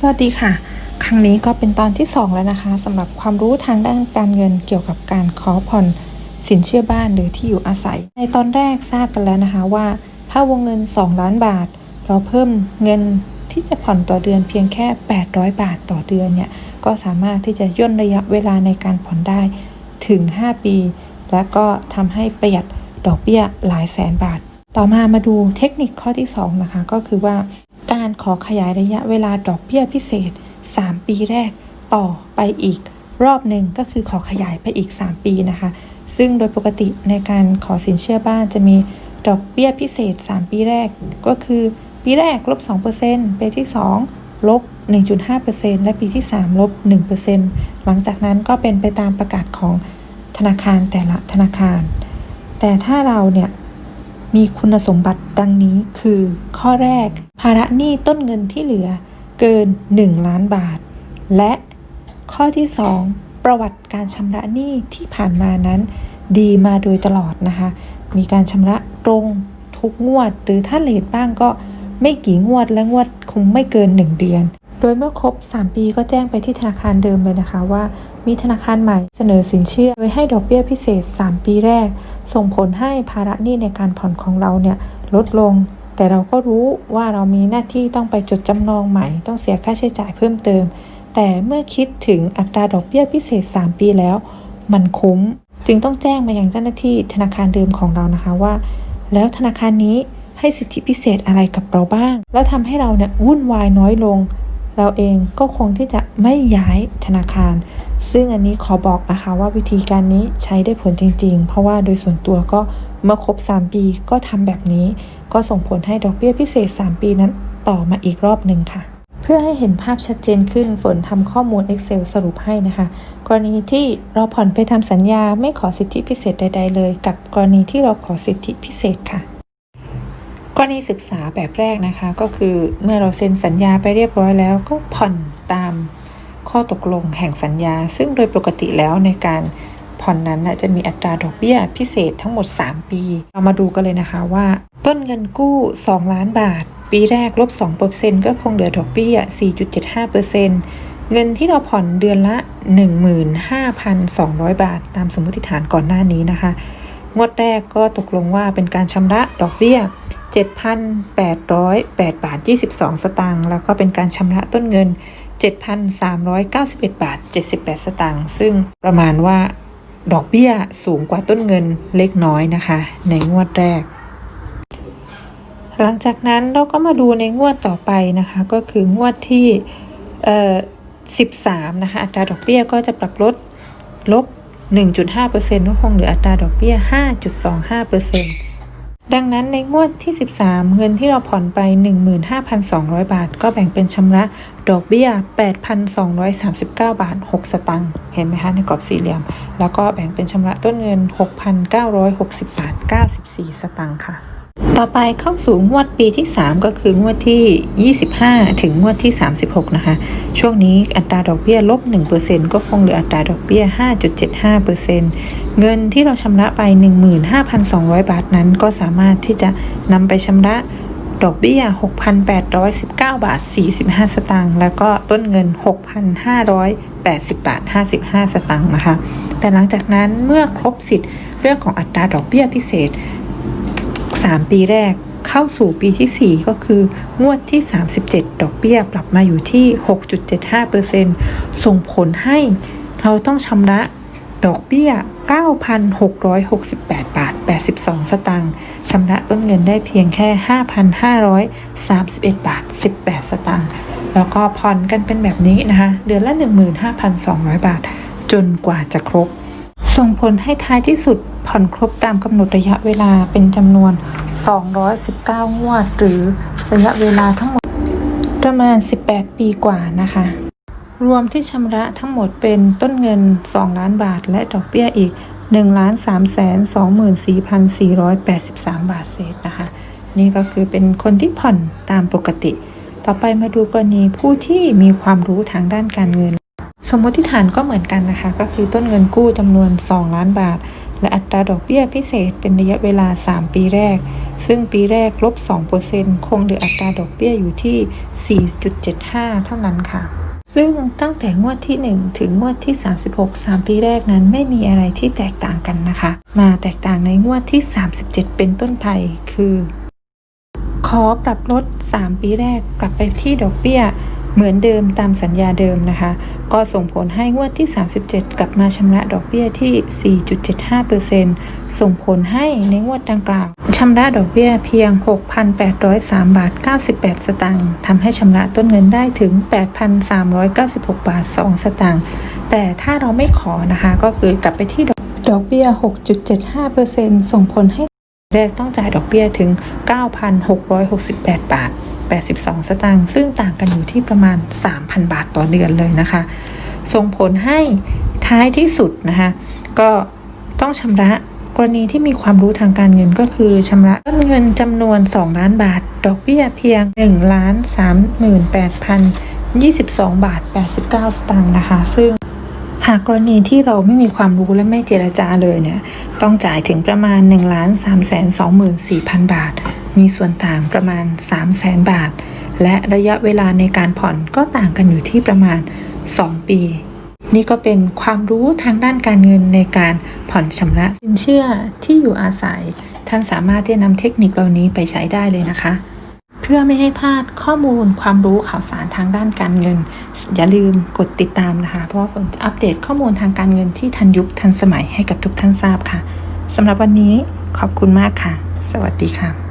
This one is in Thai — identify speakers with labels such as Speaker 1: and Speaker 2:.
Speaker 1: สวัสดีค่ะ ครั้งนี้ก็เป็นตอนที่ 2 แล้วนะคะสำหรับความรู้ทางด้านการเงินเกี่ยวกับการขอผ่อนสินเชื่อบ้านหรือที่อยู่อาศัย ในตอนแรกทราบกันแล้วนะคะว่า ถ้าวงเงิน 2 ล้านบาท เราเพิ่มเงินที่จะผ่อนต่อเดือนเพียงแค่ 800 บาทต่อเดือนเนี่ยก็สามารถที่จะย่นระยะเวลาในการผ่อนได้ถึง 5 ปี และก็ทำให้ประหยัดดอกเบี้ยหลายแสนบาท ต่อมามาดูเทคนิคข้อที่ 2 นะคะ ก็คือว่า การขอขยายระยะเวลาดอกเบี้ยพิเศษ 3 ปีแรกต่อไปอีกรอบหนึ่งก็คือขอขยายไปอีก 3 ปีนะคะ ซึ่งโดยปกติในการขอสินเชื่อบ้านจะมีดอกเบี้ยพิเศษ 3 ปีแรก ก็คือ ปีแรกลบ2%ปีที่ 2 ลบ 1.5%และปีที่ 3 ลบ 1%หลังจากนั้นก็เป็นไปตามประกาศของธนาคารแต่ละธนาคาร แต่ถ้าเราเนี่ย มีคุณสมบัติดังนี้คือ ข้อแรก ภาระหนี้ต้นเงินที่เหลือเกิน 1 ล้านบาท และข้อที่ 2 ประวัติการชำระหนี้ที่ผ่านมานั้น ดีมาโดยตลอดนะคะ มีการชำระตรงทุกงวด หรือถ้าเลทบ้างก็ไม่กี่งวดและงวดคงไม่เกิน 1 เดือน โดยเมื่อครบ 3 ปีก็แจ้งไปที่ธนาคารเดิมเลยนะคะว่า มีธนาคารใหม่เสนอสินเชื่อ โดยให้ดอกเบี้ยพิเศษ 3 ปีแรก ส่งผลให้ภาระหนี้ในการผ่อนของเราเนี่ยลดลง แต่เราก็รู้ว่าเรามีหน้าที่ต้องไปจดจำนองใหม่ ต้องเสียค่าใช้จ่ายเพิ่มเติม แต่เมื่อคิดถึงอัตราดอกเบี้ยพิเศษ 3 ปีแล้ว มันคุ้ม จึงต้องแจ้งมายังเจ้าหน้าที่ธนาคารเดิมของเรานะคะว่า แล้วธนาคารนี้ให้สิทธิพิเศษอะไรกับเราบ้าง แล้วทำให้เราเนี่ยวุ่นวายน้อยลง เราเองก็คงที่จะไม่ย้ายธนาคาร ซึ่งอันนี้ขอบอกนะคะว่าวิธีการนี้ใช้ได้ผลจริง ๆ เพราะว่าโดยส่วนตัวก็เมื่อครบ 3 ปีก็ทำแบบนี้ ก็ส่งผลให้ดอกเบี้ยพิเศษ 3 ปีนั้นต่อมาอีกรอบหนึ่งค่ะ เพื่อให้เห็นภาพชัดเจนขึ้นฝนทำข้อมูล Excel สรุปให้นะคะ กรณีที่เราผ่อนไปทำสัญญาไม่ขอสิทธิพิเศษใด ๆ เลย กับกรณีที่เราขอสิทธิพิเศษค่ะกรณีศึกษาแบบแรกนะคะก็คือเมื่อเราเซ็นสัญญาไปเรียบร้อยแล้วก็ผ่อนตาม ข้อตกลงแห่งสัญญา ซึ่งโดยปกติแล้วในการผ่อนนั้นจะมีอัตราดอกเบี้ยพิเศษทั้งหมด 3 ปี เรามาดูกันเลยนะคะว่า ต้นเงินกู้ 2 ล้านบาท ปีแรกลบ2%ก็คงเหลือดอกเบี้ย 4.75%เงินที่เราผ่อนเดือนละ 15,200 บาท ตามสมมติฐานก่อนหน้านี้นะคะ งวดแรกก็ตกลงว่าเป็นการชำระดอกเบี้ย 7,808 บาท 22 สตางค์ แล้วก็เป็นการชำระต้นเงิน 7,391 บาท 78 สตางค์ ซึ่งประมาณว่าดอกเบี้ยสูงกว่าต้นเงินเล็กน้อยนะคะ ในงวดแรก หลังจากนั้นเราก็มาดูในงวดต่อไปนะคะ ก็คืองวดที่เอ่อ13 นะคะ อัตราดอกเบี้ยก็จะปรับลดลบ 1.5%ก็คงเหลืออัตราดอกเบี้ย 5.25%ดังนั้นในงวดที่ 13 เงินที่เราผ่อนไป 15,200 บาท ก็แบ่งเป็นชำระ ดอกเบี้ย 8,239 บาท 6 สตางค์เห็นไหมคะในกรอบสี่เหลี่ยม แล้วก็แบ่งเป็นชำระต้นเงิน 6,960 บาท 94 สตางค์ค่ะ ต่อไปเข้าสู่งวดปีที่ 3 ก็คืองวดที่ 25 ถึงงวดที่ 36 นะคะ ช่วงนี้อัตราดอกเบี้ยลบ 1%ก็คงเหลืออัตราดอกเบี้ย 5.75%เงินที่เราชำระไป 15,200 บาทนั้นก็สามารถที่จะนำไปชำระ ดอกเบี้ย 6,819 บาท 45 สตางค์ แล้วก็ต้นเงิน 6,580 บาท 55 สตางค์นะคะ แต่หลังจากนั้นเมื่อครบสิทธิ์เรื่องของอัตราดอกเบี้ยพิเศษ 3 ปีแรกเข้าสู่ปีที่ 4 ก็คืองวดที่ 37 ดอกเบี้ยปรับมาอยู่ที่ 6.75%ส่งผลให้เราต้องชำระ ดอกเบี้ย 9,668 บาท 82 สตางค์ชำระต้นเงินได้เพียงแค่ 5,531 บาท 18 สตางค์แล้วก็ผ่อนกันเป็นแบบนี้นะคะ เดือนละ 15,200 บาท จนกว่าจะครบ ส่งผลให้ท้ายที่สุดผ่อนครบตามกำหนดระยะเวลาเป็นจำนวน 219 งวด หรือระยะเวลาทั้งหมดประมาณ 18 ปีกว่านะคะ รวมที่ชำระทั้งหมดเป็นต้นเงิน 2 ล้านบาท และดอกเบี้ยอีก 1 3 2 4 4 8 3 บาทเศษนะคะ นี่ก็คือเป็นคนที่ผ่อนตามปกติ ต่อไปมาดูกรณีผู้ที่มีความรู้ทางด้านการเงิน สมมติฐานก็เหมือนกันนะคะ ก็คือต้นเงินกู้จำนวน 2 ล้านบาท และอัตราดอกเบี้ยพิเศษเป็นระยะเวลา 3 ปีแรก ซึ่งปีแรกลบ2%คงเหลืออัตราดอกเบี้ยอยู่ที่ 4.75 เท่านั้นค่ะ ซึ่งตั้งแต่งวดที่ 1 ถึงงวดที่ 36 3 ปีแรกนั้นไม่มีอะไรที่แตกต่างกันนะคะ มาแตกต่างในงวดที่ 37 เป็นต้นไปคือ ขอปรับลด 3 ปีแรกกลับไปที่ดอกเบี้ย เหมือนเดิมตามสัญญาเดิมนะคะ ก็ส่งผลให้งวดที่ 37 กลับมาชำระดอกเบี้ยที่ 4.75%ส่งผลให้ในงวดดังกล่าวชำระดอกเบี้ยเพียง 6,803 บาท 98 สตางค์ทำให้ชำระต้นเงินได้ถึง 8,396 บาท 2 สตางค์แต่ถ้าเราไม่ขอนะคะก็คือกลับไปที่ดอกเบี้ย 6.75%ส่งผลให้แรกต้องจ่ายดอกเบี้ยถึง 9,668 บาท 82 สตางค์ซึ่งต่างกันอยู่ที่ประมาณ 3,000 บาทต่อเดือนเลยนะคะ ส่งผลให้ท้ายที่สุดนะคะก็ต้องชำระกรณีที่มีความรู้ทางการเงินก็คือชำระต้นเงินจำนวน 2 ล้านบาท ดอกเบี้ยเพียง 1 ล้าน 38,022 บาท 89 สตางค์นะคะ ซึ่งหากกรณีที่เราไม่มีความรู้และไม่เจรจาเลยเนี่ย ต้องจ่ายถึงประมาณ1 3 2 4 0 0 0 บาท มีส่วนต่างประมาณ 3 0 0 0 0 0บาท และระยะเวลาในการผ่อนก็ต่างกันอยู่ที่ประมาณ 2 ปี นี่ก็เป็นความรู้ทางด้านการเงินในการผ่อนชำระสินเชื่อที่อยู่อาศัย ท่านสามารถที่จะนำเทคนิคเหล่านี้ไปใช้ได้เลยนะคะ เพื่อไม่ให้พลาดข้อมูลความรู้ข่าวสารทางด้านการเงิน อย่าลืมกดติดตามนะคะ เพราะว่าผมจะอัปเดตข้อมูลทางการเงินที่ทันยุคทันสมัยให้กับทุกท่านทราบค่ะสำหรับวันนี้ขอบคุณมากค่ะ สวัสดีค่ะ